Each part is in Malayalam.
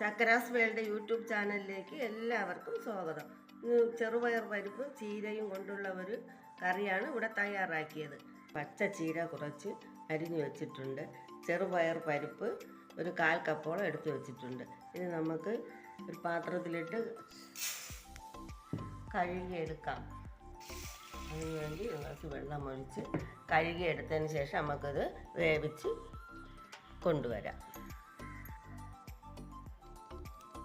ചക്കരാസ് വേൾഡ് യൂട്യൂബ് ചാനലിലേക്ക് എല്ലാവർക്കും സ്വാഗതം. ചെറുപയർ പരിപ്പും ചീരയും കൊണ്ടുള്ള ഒരു കറിയാണ് ഇവിടെ തയ്യാറാക്കിയത്. പച്ച ചീര കുറച്ച് അരിഞ്ഞു വെച്ചിട്ടുണ്ട്. ചെറുപയർ പരിപ്പ് ഒരു കാൽ കപ്പോളം എടുത്തു വെച്ചിട്ടുണ്ട്. ഇനി നമുക്ക് ഒരു പാത്രത്തിലിട്ട് കഴുകിയെടുക്കാം. അതിനുവേണ്ടി കുറച്ച് വെള്ളം ഒഴിച്ച് കഴുകിയെടുത്തതിന് ശേഷം നമുക്കത് വേവിച്ച് കൊണ്ടുവരാം.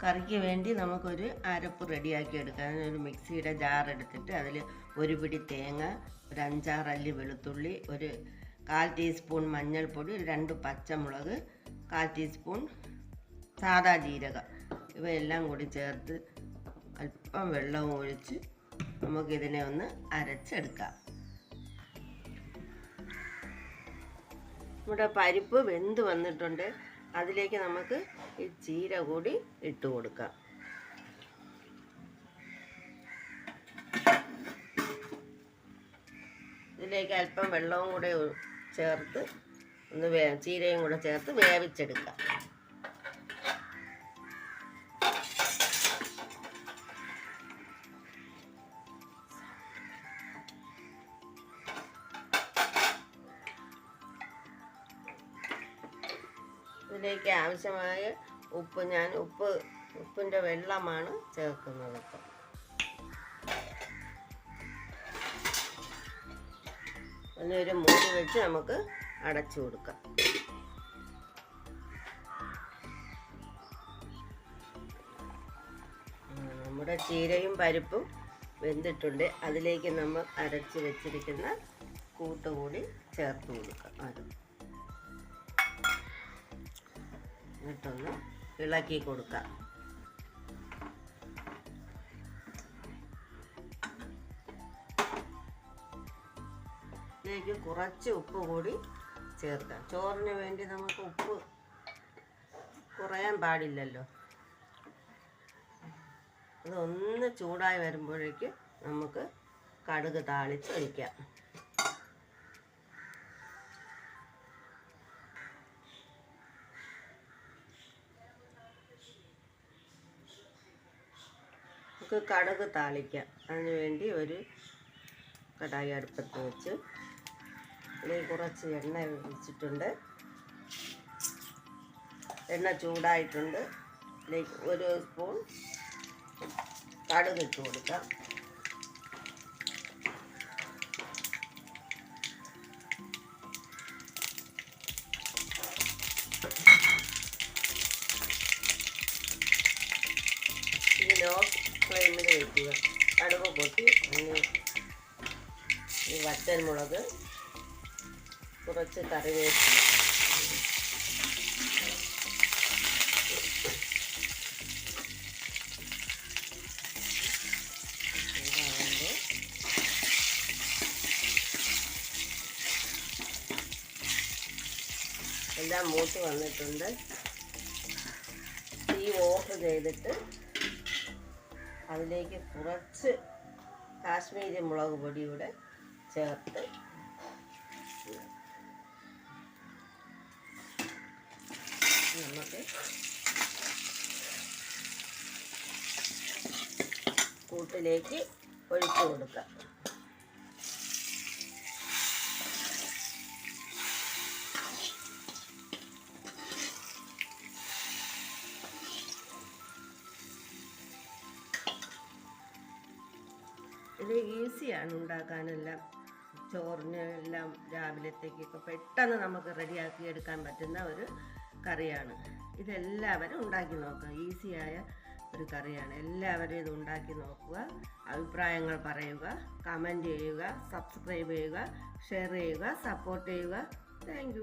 കറിക്ക് വേണ്ടി നമുക്കൊരു അരപ്പ് റെഡിയാക്കി എടുക്കാം. ഒരു മിക്സിയുടെ ജാർ എടുത്തിട്ട് അതിൽ ഒരു പിടി തേങ്ങ ഒരു അഞ്ചാറല്ലി വെളുത്തുള്ളി ഒരു കാൽ ടീസ്പൂൺ മഞ്ഞൾപ്പൊടി ഒരു രണ്ട് പച്ചമുളക് കാൽ ടീസ്പൂൺ സാദാ ജീരകം. ഇവയെല്ലാം കൂടി ചേർത്ത് അല്പം വെള്ളവും ഒഴിച്ച് നമുക്കിതിനെ ഒന്ന് അരച്ചെടുക്കാം. നമ്മുടെ പരിപ്പ് വെന്ത് വന്നിട്ടുണ്ട്. അതിലേക്ക് നമുക്ക് ഈ ചീര കൂടി ഇട്ട് കൊടുക്കാം. ഇതിലേക്ക് അല്പം വെള്ളവും കൂടെ ചേർത്ത് ഒന്ന് ചീരയും കൂടെ ചേർത്ത് വേവിച്ചെടുക്കാം. ഇതിലേക്ക് ആവശ്യമായ ഉപ്പ് ഞാൻ ഉപ്പ് ഉപ്പിന്റെ വെള്ളമാണ് ചേർക്കുന്നത് ഇപ്പം. ഒന്നൊരു മൂടി വെച്ച് നമുക്ക് അടച്ചു കൊടുക്കാം. നമ്മുടെ ചീരയും പരിപ്പും വെന്തിട്ടുണ്ട്. അതിലേക്ക് നമ്മൾ അരച്ച് വെച്ചിരിക്കുന്ന കൂട്ടുകൂടി ചേർത്ത് കൊടുക്കാം. അത്. എന്നിട്ടൊന്ന് ഇളക്കി കൊടുക്കാം. ഇതിലേക്ക് കുറച്ച് ഉപ്പ് കൂടി ചേർക്കാം. ചോറിന് വേണ്ടി നമുക്ക് ഉപ്പ് കുറയാൻ പാടില്ലല്ലോ. അതൊന്ന് ചൂടായി വരുമ്പോഴേക്ക് നമുക്ക് കടുക് താളിച്ച് ഒഴിക്കാം. നമുക്ക് കടുക് താളിക്കാം. അതിന് വേണ്ടി ഒരു കടായി അടുപ്പത്ത് വെച്ച് ഇതിലേക്ക് കുറച്ച് എണ്ണ ഒഴിച്ചിട്ടുണ്ട്. എണ്ണ ചൂടായിട്ടുണ്ട്. ഇതിലേക്ക് ഒരു സ്പൂൺ കടുക് ഇട്ട് കൊടുക്കാം. ഇത് ലോ ഫ്ലെയിമിൽ വയ്ക്കുക കടുക് പൊട്ടി. ഈ വറ്റൽ മുളക് കുറച്ച് കറിവേപ്പില. എല്ലാം മൂത്ത് വന്നിട്ടുണ്ട്. തീ ഓഫ് ചെയ്തിട്ട് അതിലേക്ക് കുറച്ച് കാശ്മീരി മുളക് പൊടി കൂടെ ചേർത്ത് നമുക്ക് കൂട്ടിലേക്ക് ഒഴിച്ചു കൊടുക്കാം. ഇത് ഈസിയാണ് ഉണ്ടാക്കാനെല്ലാം. ചോറിന് എല്ലാം രാവിലത്തേക്കൊക്കെ പെട്ടെന്ന് നമുക്ക് റെഡിയാക്കി എടുക്കാൻ പറ്റുന്ന ഒരു കറിയാണ്. ഇതെല്ലാവരും ഉണ്ടാക്കി നോക്കുക. ഈസിയായ ഒരു കറിയാണ്. എല്ലാവരും ഇത് ഉണ്ടാക്കി നോക്കുക. അഭിപ്രായങ്ങൾ പറയുക. കമന്റ് ചെയ്യുക. സബ്സ്ക്രൈബ് ചെയ്യുക. ഷെയർ ചെയ്യുക. സപ്പോർട്ട് ചെയ്യുക. താങ്ക്